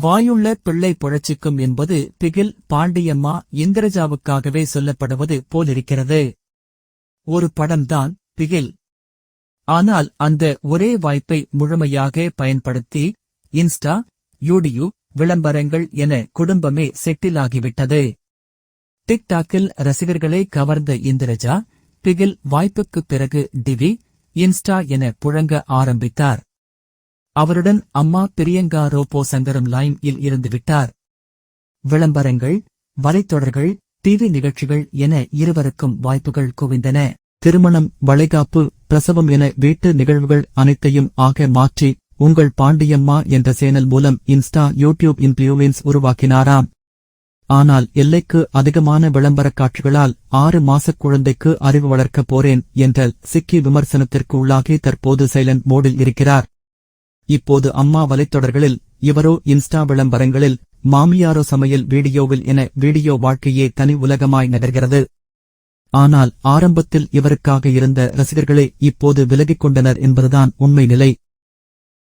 வாயுள்ள பிள்ளை புழைச்சிக்கும் என்பது பிகில் பாண்டியம்மா இந்திரஜாவுக்காகவே சொல்லப்படுவது போலிருக்கிறது. ஒரு படம்தான் பிகில் ஆனால் அந்த ஒரே வாய்ப்பை முழுமையாக பயன்படுத்தி இன்ஸ்டா யூடியூ விளம்பரங்கள் என குடும்பமே செட்டிலாகிவிட்டது. டிக்டாக்கில் ரசிகர்களை கவர்ந்த இந்திரஜா பிகில் வாய்ப்புக்குப் பிறகு டிவி இன்ஸ்டா என புழங்க ஆரம்பித்தார். அவருடன் அம்மா பிரியங்கா ரோபோ சங்கரம் லைன் இல் இருந்து விட்டார். விளம்பரங்கள் வலைத்தொடர்கள் டிவி நிகழ்ச்சிகள் என இருவருக்கும் வாய்ப்புகள் குவிந்தன. திருமணம் வளைகாப்பு பிரசவம் என வீட்டு நிகழ்வுகள் அனைத்தையும் ஆக மாற்றி உங்கள் பாண்டியம்மா என்ற சேனல் மூலம் இன்ஸ்டா யூடியூப் இன்ஃபுளுன்ஸ் உருவாக்கினாராம். ஆனால் எல்லைக்கு அதிகமான விளம்பரக் காட்சிகளால் ஆறு மாசக் குழந்தைக்கு அறிவு வளர்க்கப் போறேன் என்ற சிக்கி விமர்சனத்திற்கு உள்ளாகி தற்போது சைலண்ட் மோடில் இருக்கிறார். இப்போது அம்மா வலைத்தொடர்களில் இவரோ இன்ஸ்டா விளம்பரங்களில் மாமியாரோ சமையல் வீடியோவில் என வீடியோ வாழ்க்கையே தனி உலகமாய் நகர்கிறது. ஆனால் ஆரம்பத்தில் இவருக்காக இருந்த ரசிகர்களே இப்போது விலகிக் கொண்டனர் என்பதுதான் உண்மை நிலை.